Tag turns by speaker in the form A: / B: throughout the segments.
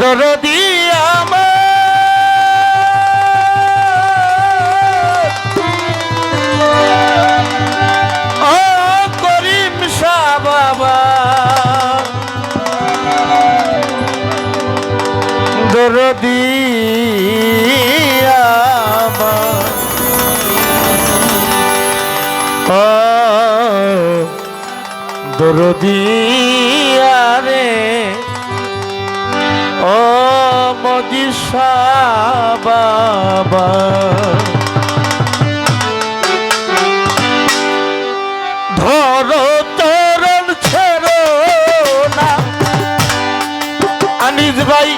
A: দরদি আমার। ও করিম শাহ বাবা। দরদি দরদি আরে ও মদিসা বাবা। ধরো তরণ ছেড়ো না। আনিস ভাই,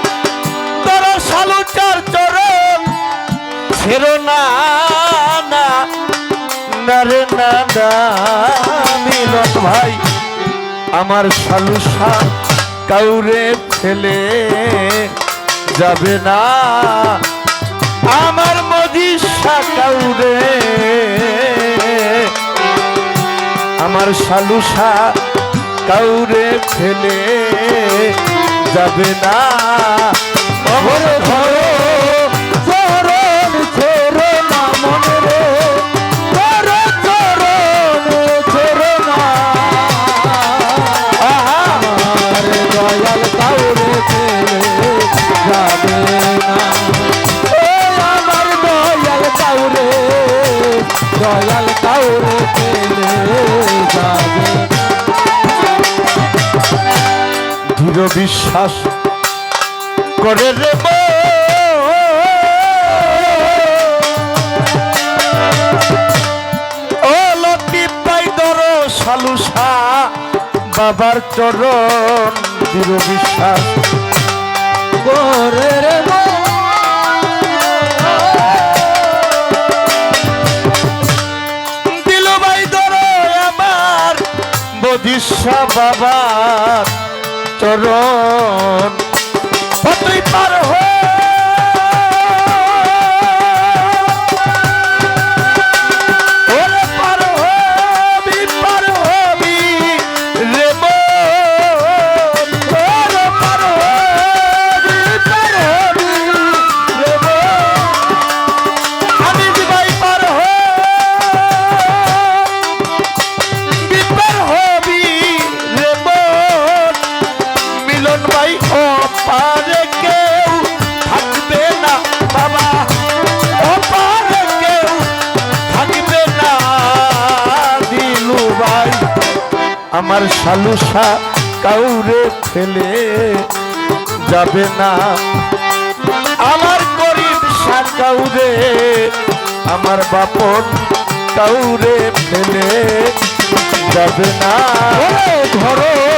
A: তোরা সালুচার চরণ ছেড়ো না না। রে, না মিলন ভাই। আমার সালুসা কাউরে ফেলে যাবে না। আমার মদিসা কাউরে। আমার সালুসা কাউরে ফেলে যাবে না। ধরো ধরো বিশ্বাস করে রে সালুসা বাবার চরণ দৃঢ় বিশ্বাস।
B: করে রে
A: দিল ভাই ধরো আমার বদিসা বাবার চরণ। পত্রী পার হো যাবে না। আমার গরিব সাকাউরে আমার বাপন কাউরে ফেলে যাবে না। ধরো।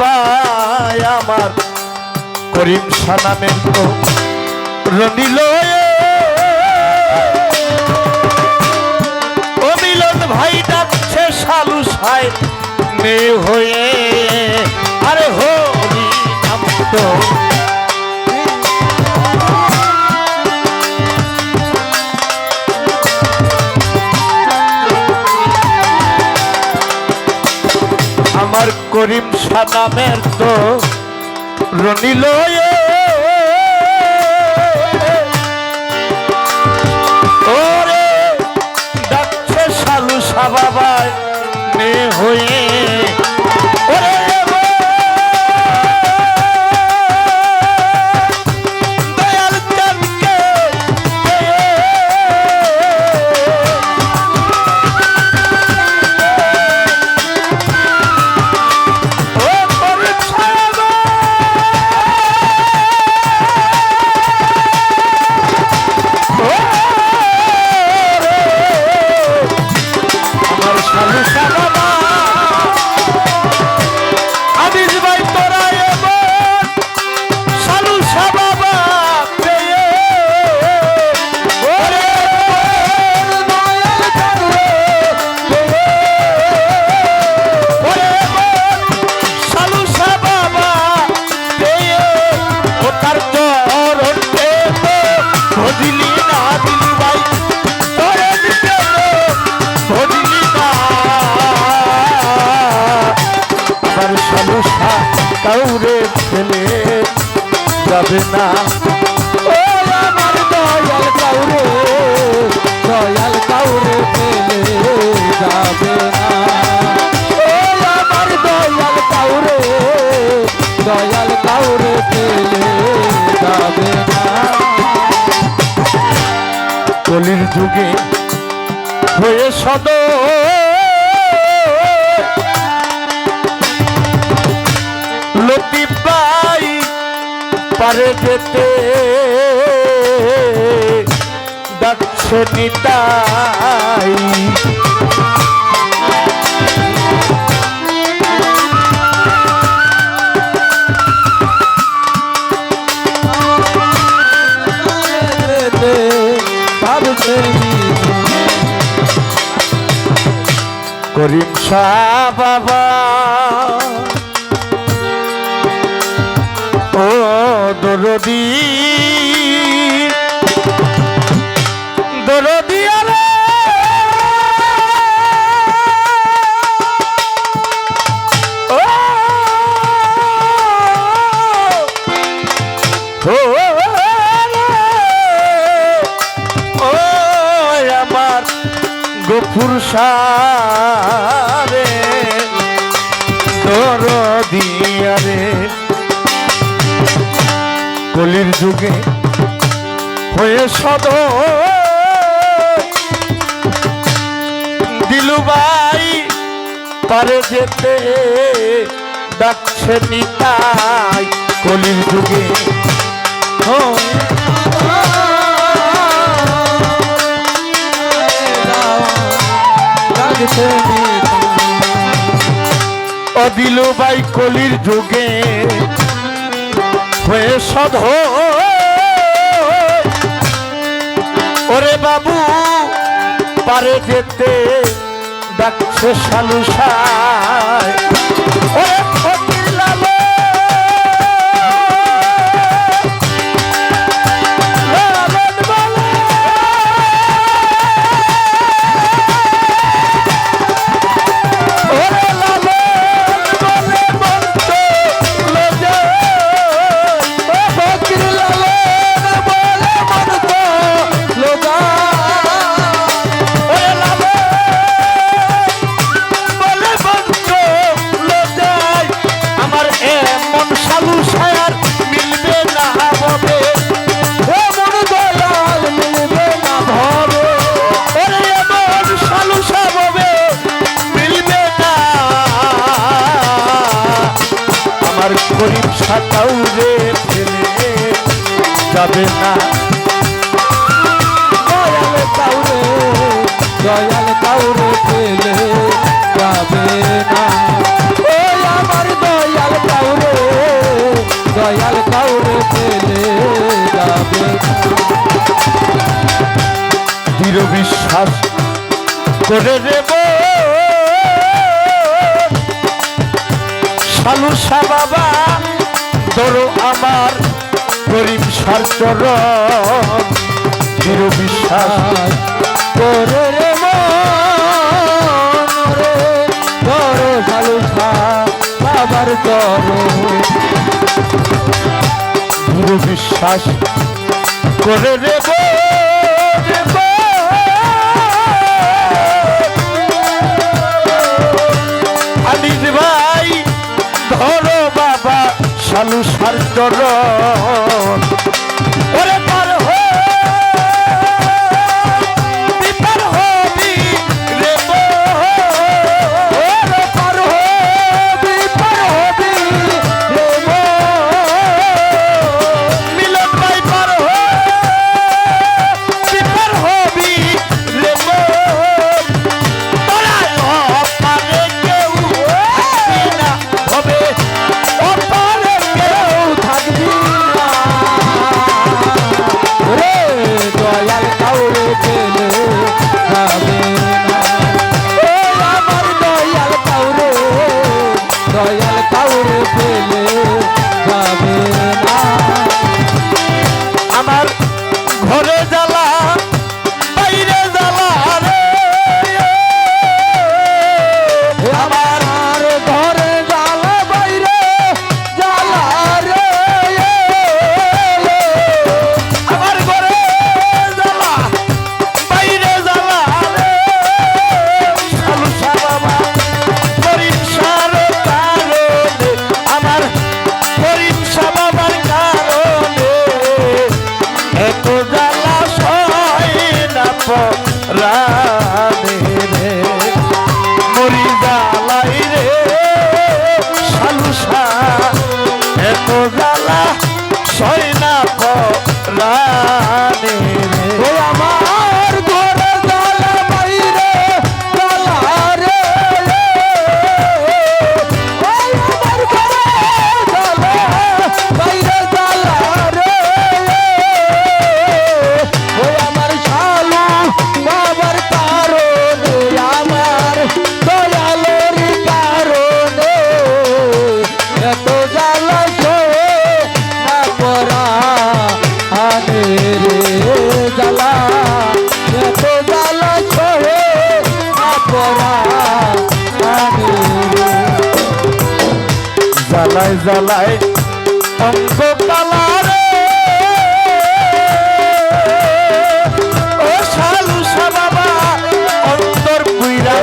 A: ভাই আমার। করিম সানামের তো রনিল অমিলন ভাই ডাকছে সালু সাই মেয়ে হয়ে। আরে হরি নাম করিম সানামের তো রনিল ডাকছে সালু সাবাবাই মে হয়ে আদিস যেতে ডাকছে নিতাই। করিম শাহ বাবা। দরদি। দরদি গফুর সারে। কলির যুগে হয়ে সদ দিলুবাই পারে যেতে ডাকছে নিতাই কলির যুগে। অদিলুবাই কলির যুগে হয়ে ওরে বাবু পারে যেতে ডাকছে শালু সাই ওরে ফেলে যাবে না।
B: দয়াল কাউরে দয়াল কাউরে ফেলে যাবে না। আমার দয়াল কাউরে দয়াল কাউরে ফেলে যাবে
A: দৃঢ় বিশ্বাস করে দেব শালু সা বাবা ধরো আমার গরিব সার্চর চির বিশ্বাস
B: করে রে মরে ভালো বাবার
A: ধরো চিরবিশ্বাস করে রে আমি সালু সার
B: চরণ
A: জ্বালায় অঙ্গ পালা রে ও শালু বাবা অন্তর পুইরা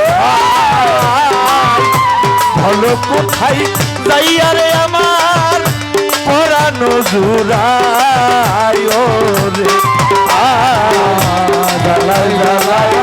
A: ভালো কোথায় যাইয়া রে আমার? পরানো জুরায় রে আ, জ্বালায় জ্বালায়।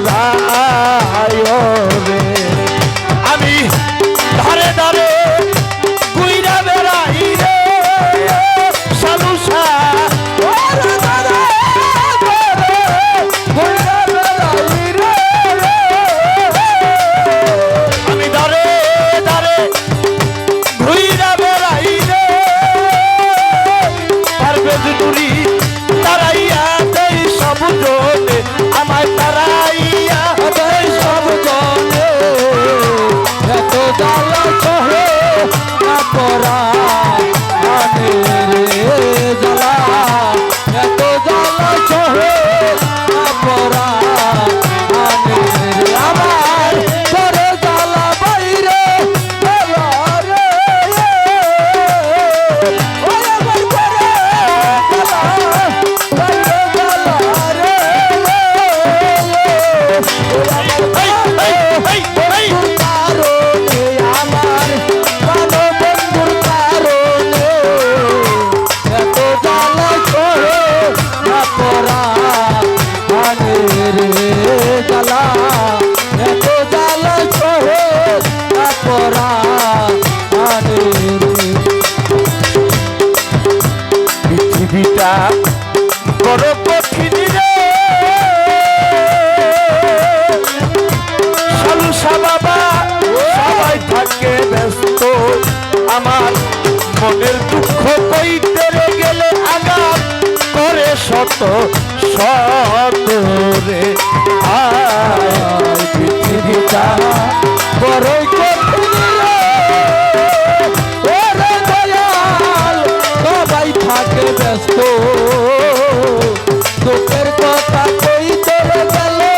B: Lord. তোকের কথা কই তোর গেলে?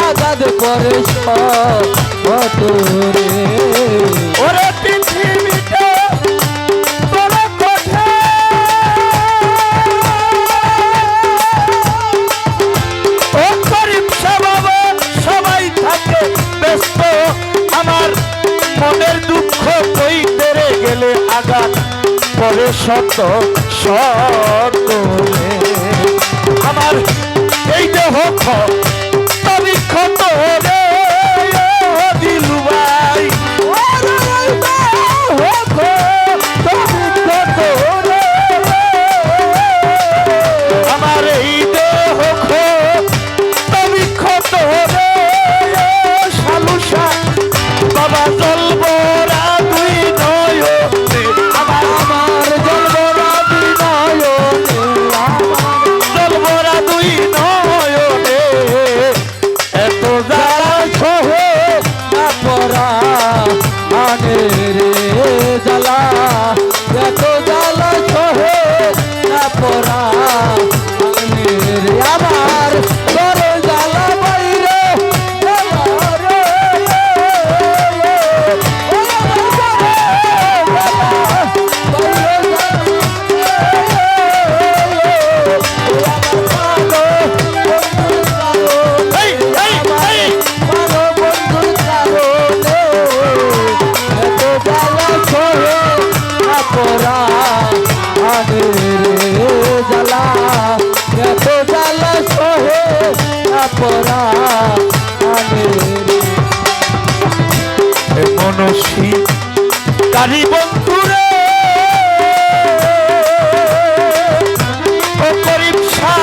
B: আঘাত করে সব রে
A: ওরে করে
B: শত সকলে আমার এই দেহ ক্ষত কারি বন্ধুরে, ও করিম শাহ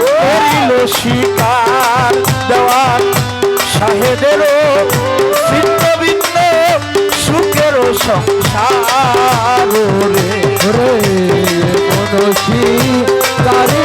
B: করিল শিকার দেওয়ার শাহেদেরও ছিন্ন সুখেরও সংসার। রে
A: মনসী কারি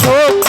A: শোক